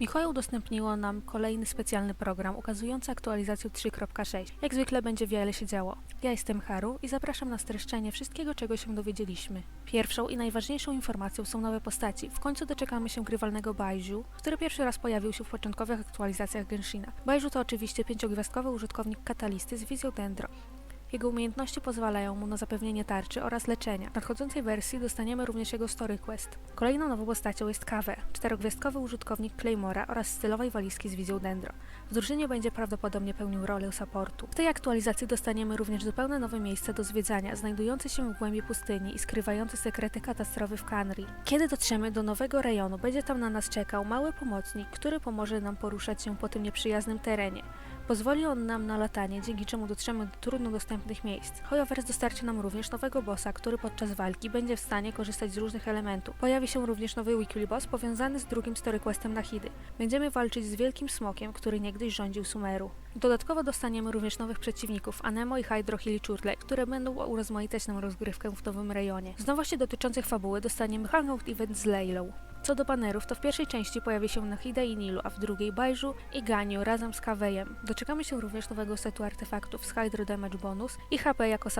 Mikołaj udostępniło nam kolejny specjalny program ukazujący aktualizację 3.6. Jak zwykle będzie wiele się działo. Ja jestem Haru i zapraszam na streszczenie wszystkiego, czego się dowiedzieliśmy. Pierwszą i najważniejszą informacją są nowe postaci. W końcu doczekamy się grywalnego Baiju, który pierwszy raz pojawił się w początkowych aktualizacjach Genshina. Baiju to oczywiście pięciogwiazdkowy użytkownik katalisty z wizją Dendro. Jego umiejętności pozwalają mu na zapewnienie tarczy oraz leczenia. W nadchodzącej wersji dostaniemy również jego Story Quest. Kolejną nową postacią jest Kawę, czterogwiazdkowy użytkownik Claymora oraz stylowej walizki z wizją Dendro. W drużynie będzie prawdopodobnie pełnił rolę supportu. W tej aktualizacji dostaniemy również zupełnie nowe miejsce do zwiedzania, znajdujące się w głębi pustyni i skrywające sekrety katastrofy w Kanri. Kiedy dotrzemy do nowego rejonu, będzie tam na nas czekał mały pomocnik, który pomoże nam poruszać się po tym nieprzyjaznym terenie. Pozwoli on nam na latanie, dzięki czemu dotrzemy do trudno dostępnych miejsc. Hoyoverse dostarczy nam również nowego bossa, który podczas walki będzie w stanie korzystać z różnych elementów. Pojawi się również nowy weekly boss powiązany z drugim story questem Nahidy. Będziemy walczyć z wielkim smokiem, który niegdyś rządził Sumeru. Dodatkowo dostaniemy również nowych przeciwników, Anemo i Hydro Hilichurle, które będą urozmaicać nam rozgrywkę w nowym rejonie. Z nowości dotyczących fabuły dostaniemy Hangout Event z Leilą. Co do banerów, to w pierwszej części pojawi się Nahida i Nilu, a w drugiej Baiju i Ganyu razem z Kawejem. Doczekamy się również nowego setu artefaktów z Hydro Damage Bonus i HP jako subs